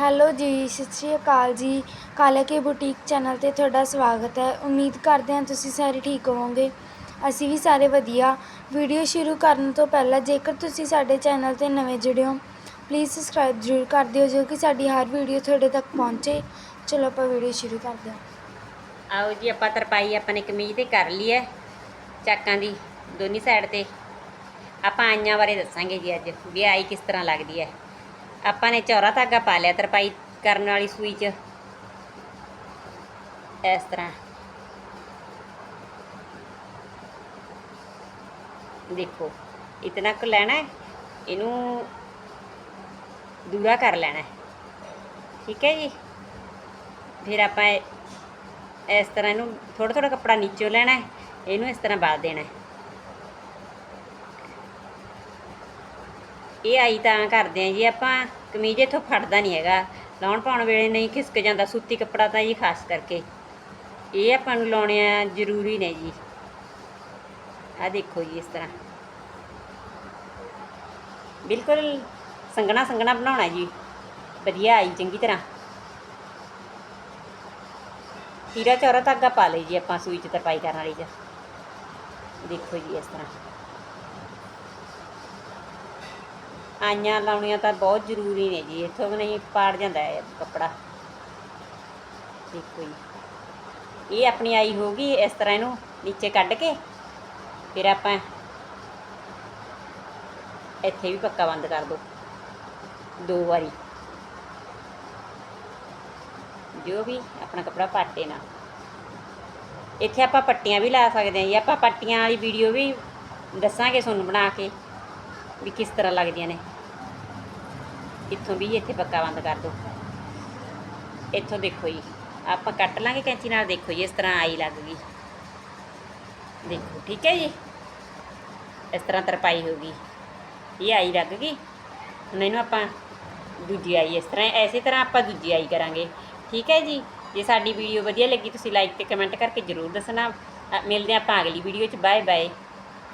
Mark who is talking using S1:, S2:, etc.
S1: Hello ਜੀ, ਸਤਿ ਸ਼੍ਰੀ ਅਕਾਲ ਜੀ। ਕਾਲਾ ਕੇ ਬੁਟੀਕ ਚੈਨਲ ਤੇ ਤੁਹਾਡਾ ਸਵਾਗਤ ਹੈ। ਉਮੀਦ ਕਰਦੇ ਹਾਂ ਤੁਸੀਂ ਸਾਰੇ ਠੀਕ ਹੋਵੋਗੇ। ਅਸੀਂ ਵੀ ਸਾਰੇ ਵਧੀਆ। ਵੀਡੀਓ ਸ਼ੁਰੂ ਕਰਨ ਤੋਂ ਪਹਿਲਾਂ ਜੇਕਰ ਤੁਸੀਂ ਸਾਡੇ ਚੈਨਲ ਤੇ ਨਵੇਂ ਜੁੜੇ ਹੋ ਪਲੀਜ਼ ਸਬਸਕ੍ਰਾਈਬ ਜ਼ਰੂਰ ਕਰ ਦਿਓ ਜੋ ਕਿ ਸਾਡੀ ਹਰ ਵੀਡੀਓ ਤੁਹਾਡੇ ਤੱਕ ਪਹੁੰਚੇ। ਚਲੋ ਆਪਾਂ ਵੀਡੀਓ ਸ਼ੁਰੂ ਕਰਦੇ ਹਾਂ।
S2: ਆਓ ਜੀ, ਆਪਾਂ ਤਰਪਾਈ ਆਪਾਂ ਨੇ ਕਮੀਜ਼ ਤੇ ਕਰ ਲਈ ਹੈ, ਚਾਕਾਂ ਦੀ ਦੋਨੀ ਸਾਈਡ ਤੇ। ਆਪਾਂ ਆਈਆਂ ਬਾਰੇ ਦੱਸਾਂਗੇ ਜੀ ਅੱਜ, ਵੀ ਆਈ ਕਿਸ ਤਰ੍ਹਾਂ ਲੱਗਦੀ ਹੈ। ਆਪਾਂ ਨੇ ਚੌਰਾ ਧਾਗਾ ਪਾ ਲਿਆ ਤਰਪਾਈ ਕਰਨ ਵਾਲੀ ਸੂਈ 'ਚ। ਇਸ ਤਰ੍ਹਾਂ। ਦੇਖੋ, ਇਤਨਾ ਕੁ ਲੈਣਾ ਹੈ, ਇਹਨੂੰ ਦੂਰਾ ਕਰ ਲੈਣਾ ਹੈ। ਠੀਕ ਹੈ ਜੀ? ਫਿਰ ਆਪਾਂ ਇਸ ਤਰ੍ਹਾਂ ਇਹਨੂੰ ਥੋੜਾ ਥੋੜਾ ਕੱਪੜਾ ਨੀਚੋਂ ਲੈਣਾ ਹੈ, ਇਹਨੂੰ ਇਸ ਤਰ੍ਹਾਂ ਬਾਲ ਦੇਣਾ ਹੈ। ਇਹ ਆਈ ਤਾਂ ਕਰਦੇ ਆ ਜੀ, ਆਪਾਂ ਕਮੀਜ਼ ਇੱਥੋਂ ਫੜਦਾ ਨਹੀਂ ਹੈਗਾ। ਲਾਉਣ ਪਾਉਣ ਵੇਲੇ ਨਹੀਂ ਖਿਸਕ ਜਾਂਦਾ, ਸੂਤੀ ਕੱਪੜਾ ਤਾਂ ਜੀ ਖਾਸ ਕਰਕੇ। ਇਹ ਆਪਾਂ ਨੂੰ ਲਾਉਣੇ ਆ ਜ਼ਰੂਰੀ ਨੇ ਜੀ। ਆ ਦੇਖੋ ਜੀ ਇਸ ਤਰ੍ਹਾਂ। ਬਿਲਕੁਲ ਸੰਘਣਾ ਸੰਘਣਾ ਬਣਾਉਣਾ ਜੀ। ਵਧੀਆ ਆਈ, ਚੰਗੀ ਤਰ੍ਹਾਂ। ਹੀਰਾ ਚੌਰਾ ਧਾਗਾ ਪਾ ਲਈ ਜੀ ਆਪਾਂ ਸੂਈ 'ਚ ਤਰਪਾਈ ਕਰਨ ਵਾਲੀ 'ਚ। ਦੇਖੋ ਜੀ ਇਸ ਤਰ੍ਹਾਂ। ਆਈਆਂ ਲਾਉਣੀਆਂ ਤਾਂ ਬਹੁਤ ਜ਼ਰੂਰੀ ਨੇ ਜੀ, ਇੱਥੋਂ ਵੀ ਨਹੀਂ ਪਾੜ ਜਾਂਦਾ ਹੈ ਕੱਪੜਾ। ਦੇਖੋ ਜੀ। ਇਹ ਆਪਣੀ ਆਈ ਹੋਗੀ ਇਸ ਤਰ੍ਹਾਂ ਇਹਨੂੰ ਨੀਚੇ ਕੱਢ ਕੇ, ਫਿਰ ਆਪਾਂ ਇੱਥੇ ਵੀ ਪੱਕਾ ਬੰਦ ਕਰ ਦੋ ਦੋ ਵਾਰੀ। ਜੋ ਵੀ ਆਪਣਾ ਕੱਪੜਾ ਪਾਟੇ ਨਾ। ਇੱਥੇ ਆਪਾਂ ਪੱਟੀਆਂ ਵੀ ਲਾ ਸਕਦੇ ਹਾਂ ਜੀ, ਆਪਾਂ ਪੱਟੀਆਂ ਵਾਲੀ ਵੀਡੀਓ ਵੀ ਦੱਸਾਂਗੇ ਤੁਹਾਨੂੰ ਬਣਾ ਕੇ। ਵੀ ਕਿਸ ਤਰ੍ਹਾਂ ਲੱਗਦੀਆਂ ਨੇ। ਇੱਥੋਂ ਵੀ ਇੱਥੇ ਪੱਕਾ ਬੰਦ ਕਰ ਦਿਓ ਇੱਥੋਂ ਦੇਖੋ ਜੀ, ਆਪਾਂ ਕੱਟ ਲਾਂਗੇ ਕੈਂਚੀ ਨਾਲ, ਦੇਖੋ ਜੀ, ਇਸ ਤਰ੍ਹਾਂ ਆਈ ਲੱਗ ਗਈ। ਦੇਖੋ, ਠੀਕ ਹੈ ਜੀ? ਇਸ ਤਰ੍ਹਾਂ ਤਰਪਾਈ ਹੋ ਗਈ। ਇਹ ਆਈ ਲੱਗ ਗਈ। ਹੁਣ ਇਹਨੂੰ ਆਪਾਂ ਦੂਜੀ ਆਈ, ਇਸ ਤਰ੍ਹਾਂ, ਐਸੇ ਤਰ੍ਹਾਂ ਆਪਾਂ ਦੂਜੀ ਆਈ ਕਰਾਂਗੇ। ਠੀਕ ਹੈ ਜੀ? ਜੇ ਸਾਡੀ ਵੀਡੀਓ ਵਧੀਆ ਲੱਗੀ, ਤੁਸੀਂ ਲਾਈਕ ਤੇ ਕਮੈਂਟ ਕਰਕੇ ਜਰੂਰ ਦੱਸਣਾ। ਮਿਲਦੇ ਹਾਂ ਆਪਾਂ ਅਗਲੀ ਵੀਡੀਓ 'ਚ। Bye bye